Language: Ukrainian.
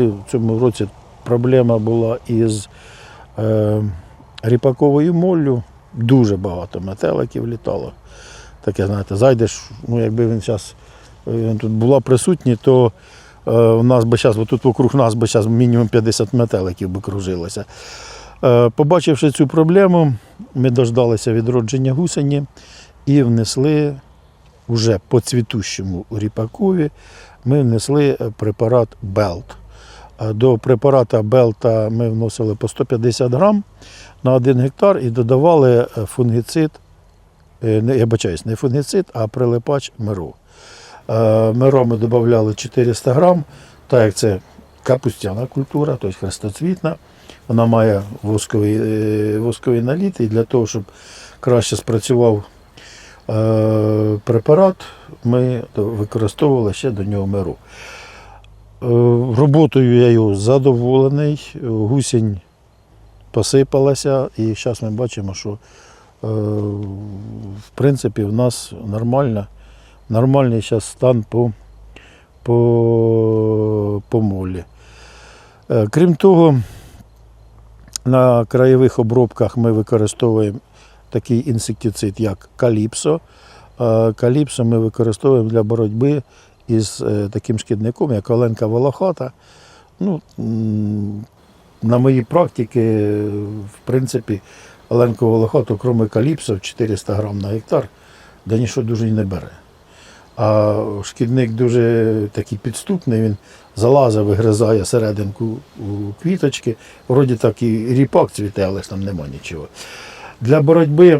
В цьому році проблема була із е, ріпаковою моллю. Дуже багато метеликів літало. Таке, знаєте, зайдеш, ну якби він зараз він тут була присутній, то е, у нас би зараз, тут вокруг нас би зараз мінімум 50 метеликів би кружилося. Е, побачивши цю проблему, ми дождалися відродження гусені і внесли вже по цвітущому ріпакові, ми внесли е, препарат Белт. До препарата Белта ми вносили по 150 грам на 1 гектар і додавали е, фунгіцид, е, я бачаюсь, не фунгіцид, а прилипач миру. Е, Миро ми додавали 400 грам, так як це капустяна культура, тобто хрестоцвітна. Вона має восковий, восковий наліт, і для того, щоб краще спрацював препарат, ми використовували ще до нього миру. Е, Роботою я його задоволений. Гусінь посипалася, і зараз ми бачимо, що е, в принципі в нас нормально, нормальний зараз стан по, по, по молі. Е, Крім того, на краєвих обробках ми використовуємо такий інсектицид, як каліпсо. Каліпсо ми використовуємо для боротьби із е, таким шкідником, як оленка волохата. Ну, на моїй практиці, в принципі, оленку волохату, крім каліпсо, 400 грам на гектар, да нічого дуже й не бере. А шкідник дуже такий підступний, він залазить, вигризає серединку у квіточки. Вроді так і ріпак цвіте, але ж там нема нічого. Для боротьби